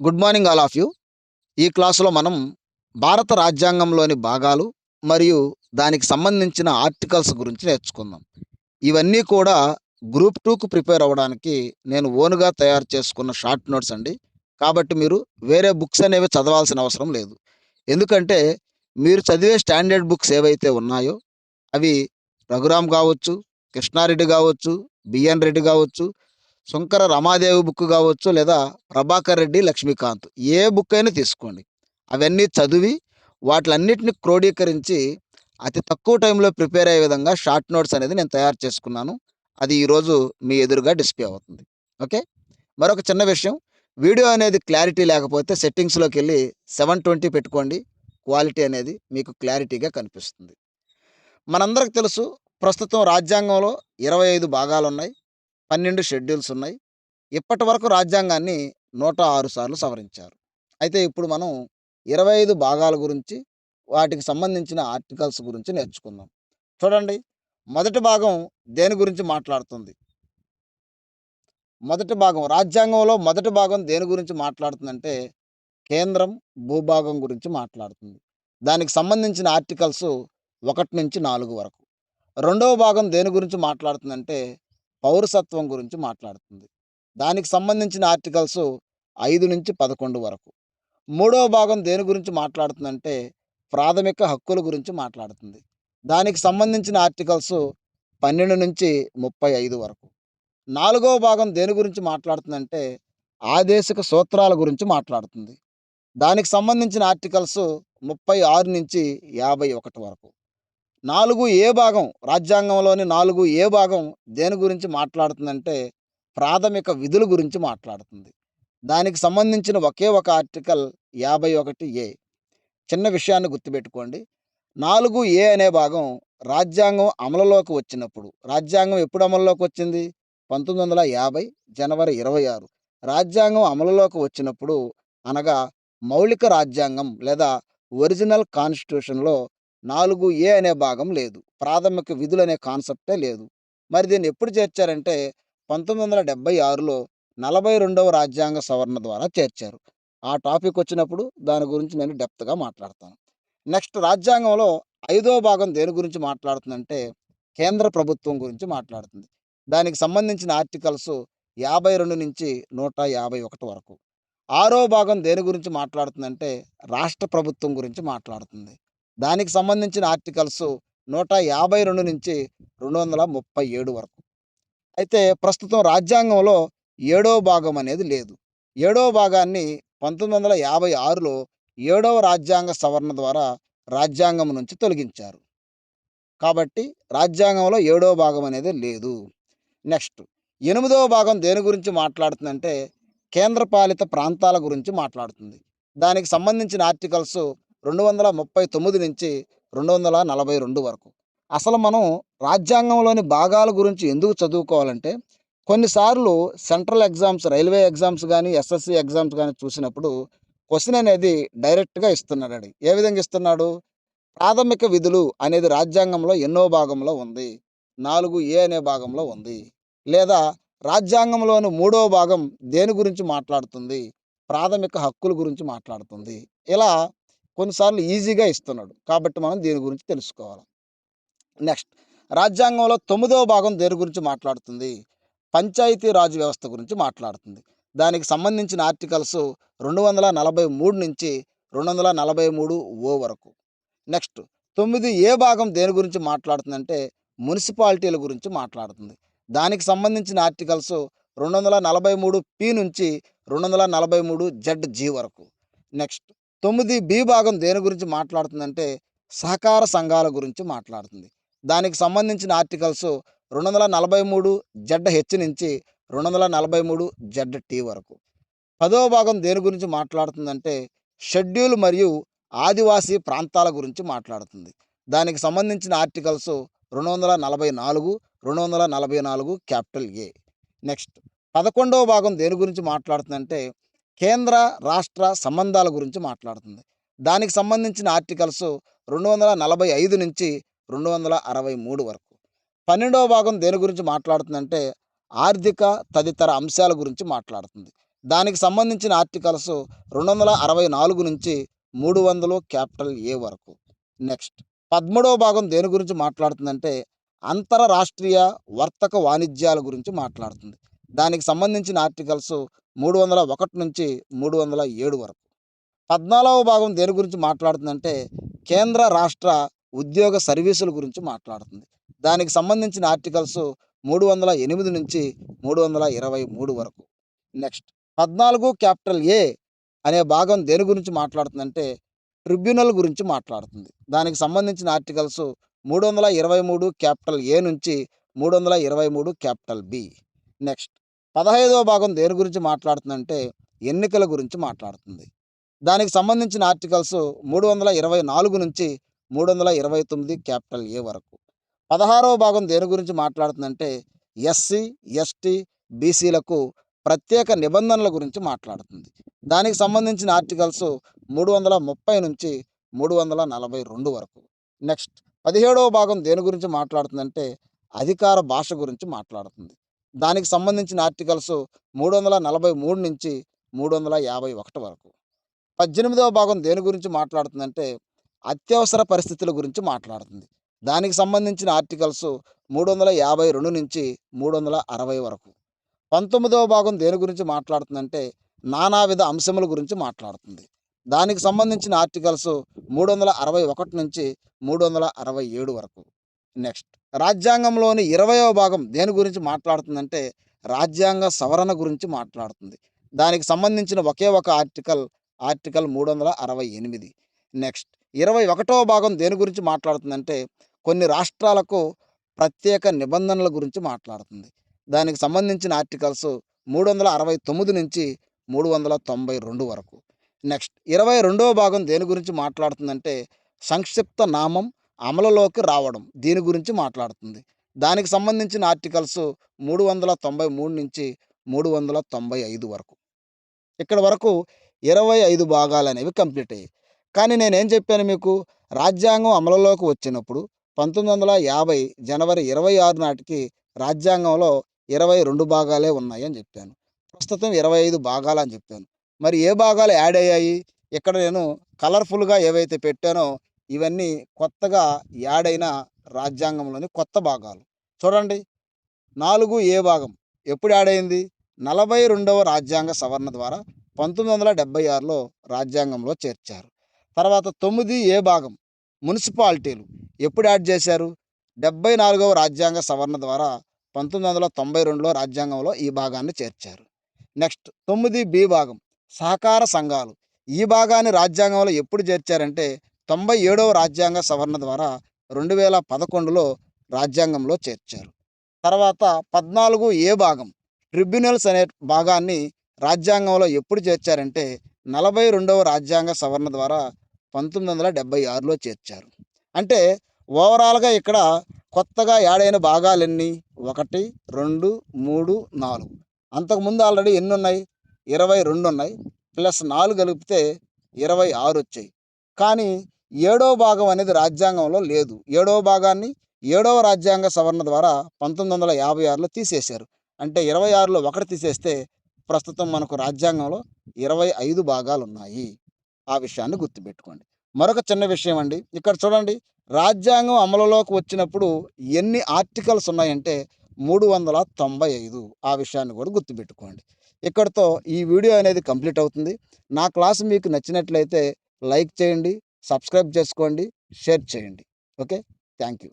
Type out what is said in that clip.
Good morning all of you. ఈ క్లాస్‌లో మనం భారత రాజ్యాంగంలోని భాగాలు మరియు దానికి సంబంధించిన ఆర్టికల్స్ గురించి నేర్చుకుందాం. ఇవన్నీ కూడా గ్రూప్ టూకు ప్రిపేర్ అవ్వడానికి నేను ఓన్‌గా తయారు చేసుకున్న షార్ట్ నోట్స్ అండి. కాబట్టి మీరు వేరే బుక్స్ అనేవి చదవాల్సిన అవసరం లేదు. ఎందుకంటే మీరు చదివే స్టాండర్డ్ బుక్స్ ఏవైతే ఉన్నాయో అవి రఘురామ్ కావచ్చు కృష్ణారెడ్డి కావచ్చు బిఎన్ రెడ్డి కావచ్చు సుంకర రమాదేవి బుక్ కావచ్చు లేదా ప్రభాకర్ రెడ్డి, లక్ష్మీకాంత్ ఏ బుక్ అయినా తీసుకోండి. అవన్నీ చదివి వాటిలన్నిటిని క్రోడీకరించి అతి తక్కువ టైంలో ప్రిపేర్ అయ్యే విధంగా షార్ట్ నోట్స్ అనేది నేను తయారు చేసుకున్నాను. అది ఈరోజు మీ ఎదురుగా డిస్‌ప్లే అవుతుంది. ఓకే. మరొక చిన్న విషయం వీడియో అనేది క్లారిటీ లేకపోతే సెట్టింగ్స్లోకి వెళ్ళి సెవెన్ ట్వంటీ పెట్టుకోండి. క్వాలిటీ అనేది మీకు క్లారిటీగా కనిపిస్తుంది. మనందరికి తెలుసు ప్రస్తుతం రాజ్యాంగంలో ఇరవై ఐదు భాగాలు ఉన్నాయి 12 షెడ్యూల్స్ ఉన్నాయి. ఇప్పటి వరకు రాజ్యాంగాన్ని 106 సార్లు సవరించారు. అయితే ఇప్పుడు మనం 25 భాగాల గురించి వాటికి సంబంధించిన ఆర్టికల్స్ గురించి నేర్చుకుందాం. చూడండి మొదటి భాగం దేని గురించి మాట్లాడుతుంది? మొదటి భాగం రాజ్యాంగంలో మొదటి భాగం దేని గురించి మాట్లాడుతుందంటే కేంద్రం, భూభాగం గురించి మాట్లాడుతుంది. దానికి సంబంధించిన ఆర్టికల్స్ 1-4 వరకు. రెండవ భాగం దేని గురించి మాట్లాడుతుందంటే పౌరసత్వం గురించి మాట్లాడుతుంది. దానికి సంబంధించిన ఆర్టికల్స్ 5-11 వరకు. మూడవ భాగం దేని గురించి మాట్లాడుతుందంటే ప్రాథమిక హక్కుల గురించి మాట్లాడుతుంది. దానికి సంబంధించిన ఆర్టికల్స్ 12-35 వరకు. నాలుగవ భాగం దేని గురించి మాట్లాడుతుందంటే ఆదేశిక సూత్రాల గురించి మాట్లాడుతుంది. దానికి సంబంధించిన ఆర్టికల్స్ 36-51 వరకు. నాలుగు ఏ భాగం రాజ్యాంగంలోని నాలుగు ఏ భాగం దేని గురించి మాట్లాడుతుందంటే ప్రాథమిక విధుల గురించి మాట్లాడుతుంది. దానికి సంబంధించిన ఒకే ఒక ఆర్టికల్ 51 ఏ. చిన్న విషయాన్ని గుర్తుపెట్టుకోండి. నాలుగు ఏ అనే భాగం రాజ్యాంగం అమలులోకి వచ్చినప్పుడు రాజ్యాంగం ఎప్పుడు అమలులోకి వచ్చింది? 1950 జనవరి 26 రాజ్యాంగం అమలులోకి వచ్చినప్పుడు అనగా మౌలిక రాజ్యాంగం లేదా ఒరిజినల్ కాన్స్టిట్యూషన్‌లో నాలుగు ఏ అనే భాగం లేదు. ప్రాథమిక విధులు అనే కాన్సెప్టే లేదు. మరి దీన్ని ఎప్పుడు చేర్చారంటే 1976లో 42వ రాజ్యాంగ సవరణ ద్వారా చేర్చారు. ఆ టాపిక్ వచ్చినప్పుడు దాని గురించి నేను డెప్త్‌గా మాట్లాడతాను. నెక్స్ట్ రాజ్యాంగంలో ఐదవ భాగం దేని గురించి మాట్లాడుతుందంటే కేంద్ర ప్రభుత్వం గురించి మాట్లాడుతుంది. దానికి సంబంధించిన ఆర్టికల్స్ 52-151 వరకు. ఆరో భాగం దేని గురించి మాట్లాడుతుందంటే రాష్ట్ర ప్రభుత్వం గురించి మాట్లాడుతుంది. దానికి సంబంధించిన ఆర్టికల్స్ 152-237 వరకు. అయితే ప్రస్తుతం రాజ్యాంగంలో ఏడవ భాగం అనేది లేదు. ఏడవ భాగాన్ని 1956లో ఏడవ రాజ్యాంగ సవరణ ద్వారా రాజ్యాంగం నుంచి తొలగించారు. కాబట్టి రాజ్యాంగంలో ఏడవ భాగం అనేది లేదు. నెక్స్ట్ ఎనిమిదవ భాగం దేని గురించి మాట్లాడుతుందంటే కేంద్రపాలిత ప్రాంతాల గురించి మాట్లాడుతుంది. దానికి సంబంధించిన ఆర్టికల్స్ 239-242 వరకు. అసలు మనం రాజ్యాంగంలోని భాగాల గురించి ఎందుకు చదువుకోవాలంటే కొన్నిసార్లు సెంట్రల్ ఎగ్జామ్స్ రైల్వే ఎగ్జామ్స్ కానీ ఎస్ఎస్‌సి ఎగ్జామ్స్ కానీ చూసినప్పుడు క్వశ్చన్ అనేది డైరెక్ట్‌గా ఇస్తున్నాడండి. ఏ విధంగా ఇస్తున్నాడు? ప్రాథమిక విధులు అనేది రాజ్యాంగంలో ఎన్నో భాగంలో ఉంది? నాలుగు ఏ అనే భాగంలో ఉంది. లేదా రాజ్యాంగంలోని మూడవ భాగం దేని గురించి మాట్లాడుతుంది? ప్రాథమిక హక్కుల గురించి మాట్లాడుతుంది. ఇలా కొన్నిసార్లు ఈజీగా ఇస్తున్నాడు. కాబట్టి మనం దీని గురించి తెలుసుకోవాలి. నెక్స్ట్ రాజ్యాంగంలో తొమ్మిదవ భాగం దేని గురించి మాట్లాడుతుంది? పంచాయతీ రాజు వ్యవస్థ గురించి మాట్లాడుతుంది. దానికి సంబంధించిన ఆర్టికల్స్ 243-243 ఓ వరకు. నెక్స్ట్ తొమ్మిది ఏ భాగం దేని గురించి మాట్లాడుతుందంటే మున్సిపాలిటీల గురించి మాట్లాడుతుంది. దానికి సంబంధించిన ఆర్టికల్స్ 243 పి నుంచి 243 జెడ్ జీ వరకు. నెక్స్ట్ తొమ్మిది బి భాగం దేని గురించి మాట్లాడుతుందంటే సహకార సంఘాల గురించి మాట్లాడుతుంది. దానికి సంబంధించిన ఆర్టికల్స్ 243 జెడ్ హెచ్ నుంచి 243 జెడ్ టీ వరకు. పదవ భాగం దేని గురించి మాట్లాడుతుందంటే షెడ్యూల్ మరియు ఆదివాసీ ప్రాంతాల గురించి మాట్లాడుతుంది. దానికి సంబంధించిన ఆర్టికల్స్ 244, 244 క్యాపిటల్ ఏ. నెక్స్ట్ పదకొండవ భాగం దేని గురించి మాట్లాడుతుందంటే కేంద్ర, రాష్ట్ర సంబంధాల గురించి మాట్లాడుతుంది. దానికి సంబంధించిన ఆర్టికల్స్ 245-263 వరకు. పన్నెండవ భాగం దేని గురించి మాట్లాడుతుందంటే ఆర్థిక తదితర అంశాల గురించి మాట్లాడుతుంది. దానికి సంబంధించిన ఆర్టికల్స్ రెండు వందల అరవై నాలుగు నుంచి మూడు వందలు క్యాపిటల్ ఏ వరకు నెక్స్ట్ పదమూడవ భాగం దేని గురించి మాట్లాడుతుందంటే అంతరరాష్ట్రీయ వర్తక వాణిజ్యాల గురించి మాట్లాడుతుంది దానికి సంబంధించిన ఆర్టికల్స్ మూడు వందల ఒకటి నుంచి మూడు వందల ఏడు వరకు. పద్నాలుగవ భాగం దేని గురించి మాట్లాడుతుందంటే కేంద్ర రాష్ట్ర ఉద్యోగ సర్వీసుల గురించి మాట్లాడుతుంది. దానికి సంబంధించిన ఆర్టికల్స్ మూడు వందల ఎనిమిది నుంచి మూడు వందల ఇరవై మూడు వరకు. నెక్స్ట్ పద్నాలుగు క్యాపిటల్ ఏ అనే భాగం దేని గురించి మాట్లాడుతుందంటే ట్రిబ్యునల్ గురించి మాట్లాడుతుంది. దానికి సంబంధించిన ఆర్టికల్స్ మూడు వందల ఇరవై మూడు క్యాపిటల్ ఏ నుంచి మూడు వందల ఇరవై మూడు క్యాపిటల్ బి. నెక్స్ట్. పదహైదవ భాగం దేని గురించి మాట్లాడుతుందంటే ఎన్నికల గురించి మాట్లాడుతుంది. దానికి సంబంధించిన ఆర్టికల్స్ మూడు వందల ఇరవై నాలుగు నుంచి మూడు వందల ఇరవై తొమ్మిది క్యాపిటల్ ఏ వరకు. పదహారవ భాగం దేని గురించి మాట్లాడుతుందంటే ఎస్సీ ఎస్టీ బీసీలకు ప్రత్యేక నిబంధనల గురించి మాట్లాడుతుంది. దానికి సంబంధించిన ఆర్టికల్స్ మూడు వందల ముప్పై నుంచి మూడు వందల నలభై రెండు వరకు. నెక్స్ట్. పదిహేడవ భాగం దేని గురించి మాట్లాడుతుందంటే అధికార భాష గురించి మాట్లాడుతుంది. దానికి సంబంధించిన ఆర్టికల్స్ మూడు వందల నలభై మూడు నుంచి మూడు వందల యాభై ఒకటి వరకు. పద్దెనిమిదవ భాగం దేని గురించి మాట్లాడుతుందంటే అత్యవసర పరిస్థితుల గురించి మాట్లాడుతుంది. దానికి సంబంధించిన ఆర్టికల్స్ మూడు వందల యాభై రెండు నుంచి మూడు వందల అరవై వరకు. పంతొమ్మిదవ భాగం దేని గురించి మాట్లాడుతుందంటే నానావిధ అంశముల గురించి మాట్లాడుతుంది. దానికి సంబంధించిన ఆర్టికల్స్ మూడు వందల అరవై ఒకటి నుంచి మూడు వందల అరవై ఏడు వరకు. నెక్స్ట్. రాజ్యాంగంలోని ఇరవయో భాగం దేని గురించి మాట్లాడుతుందంటే రాజ్యాంగ సవరణ గురించి మాట్లాడుతుంది. దానికి సంబంధించిన ఒకే ఒక ఆర్టికల్ ఆర్టికల్ మూడు వందల అరవై ఎనిమిది. నెక్స్ట్. ఇరవై ఒకటవ భాగం దేని గురించి మాట్లాడుతుందంటే కొన్ని రాష్ట్రాలకు ప్రత్యేక నిబంధనల గురించి మాట్లాడుతుంది. దానికి సంబంధించిన ఆర్టికల్స్ మూడు వందల అరవై తొమ్మిది నుంచి మూడు వందల తొంభై రెండు వరకు. నెక్స్ట్. ఇరవై రెండవ భాగం దేని గురించి మాట్లాడుతుందంటే సంక్షిప్త నామం అమలులోకి రావడం దీని గురించి మాట్లాడుతుంది. దానికి సంబంధించిన ఆర్టికల్స్ మూడు వందల తొంభై మూడు నుంచి మూడు వందల తొంభై ఐదు వరకు. ఇక్కడ వరకు ఇరవై ఐదు భాగాలు అనేవి కంప్లీట్ అయ్యాయి. కానీ నేనేం చెప్పాను మీకు? రాజ్యాంగం అమలులోకి వచ్చినప్పుడు పంతొమ్మిది వందల యాభై జనవరి ఇరవై ఆరు నాటికి రాజ్యాంగంలో ఇరవై రెండు భాగాలే ఉన్నాయి అని చెప్పాను. ప్రస్తుతం ఇరవై ఐదు భాగాలు అని చెప్పాను. మరి ఏ భాగాలు యాడ్ అయ్యాయి? ఇక్కడ నేను కలర్ఫుల్గా ఏవైతే పెట్టానో ఇవన్నీ కొత్తగా యాడైన రాజ్యాంగంలోని కొత్త భాగాలు. చూడండి. నాలుగు ఏ భాగం? ఎప్పుడు యాడ్ అయింది నలభై రెండవ రాజ్యాంగ సవరణ ద్వారా పంతొమ్మిది వందల డెబ్బై ఆరులో రాజ్యాంగంలో చేర్చారు. తర్వాత తొమ్మిది ఏ భాగం? మున్సిపాలిటీలు. ఎప్పుడు యాడ్ చేశారు? డెబ్బై నాలుగవ రాజ్యాంగ సవరణ ద్వారా పంతొమ్మిది వందల తొంభై రెండులో రాజ్యాంగంలో ఈ భాగాన్ని చేర్చారు. నెక్స్ట్ తొమ్మిది బి భాగం? సహకార సంఘాలు. ఈ భాగాన్ని రాజ్యాంగంలో ఎప్పుడు చేర్చారంటే తొంభై ఏడవ రాజ్యాంగ సవరణ ద్వారా రెండు వేల పదకొండులో రాజ్యాంగంలో చేర్చారు. తర్వాత పద్నాలుగు ఏ భాగం ట్రిబ్యునల్స్ అనే భాగాన్ని రాజ్యాంగంలో ఎప్పుడు చేర్చారంటే నలభై రెండవ రాజ్యాంగ సవరణ ద్వారా పంతొమ్మిది వందల డెబ్బై ఆరులో చేర్చారు. అంటే ఓవరాల్గా ఇక్కడ కొత్తగా యాడైన భాగాలన్నీ? భాగాలు ఒకటి రెండు మూడు నాలుగు. అంతకుముందు ఆల్రెడీ ఎన్ని ఉన్నాయి ఇరవై రెండు ఉన్నాయి ప్లస్ నాలుగు కలిపితే ఇరవై ఆరు వచ్చాయి కానీ ఏడవ భాగం అనేది రాజ్యాంగంలో లేదు. ఏడవ భాగాన్ని ఏడవ రాజ్యాంగ సవరణ ద్వారా పంతొమ్మిది వందల యాభై ఆరులో తీసేశారు. అంటే ఇరవై ఆరులో ఒకటి తీసేస్తే ప్రస్తుతం మనకు రాజ్యాంగంలో ఇరవై ఐదు భాగాలు ఉన్నాయి. ఆ విషయాన్ని గుర్తుపెట్టుకోండి. మరొక చిన్న విషయం అండి. ఇక్కడ చూడండి. రాజ్యాంగం అమలులోకి వచ్చినప్పుడు ఎన్ని ఆర్టికల్స్ ఉన్నాయంటే మూడు వందల తొంభై ఐదు. ఆ విషయాన్ని కూడా గుర్తుపెట్టుకోండి. ఇక్కడితో ఈ వీడియో అనేది కంప్లీట్ అవుతుంది. నా క్లాస్ మీకు నచ్చినట్లయితే లైక్ చేయండి. సబ్స్క్రైబ్ చేసుకోండి షేర్ చేయండి. ఓకే? Thank you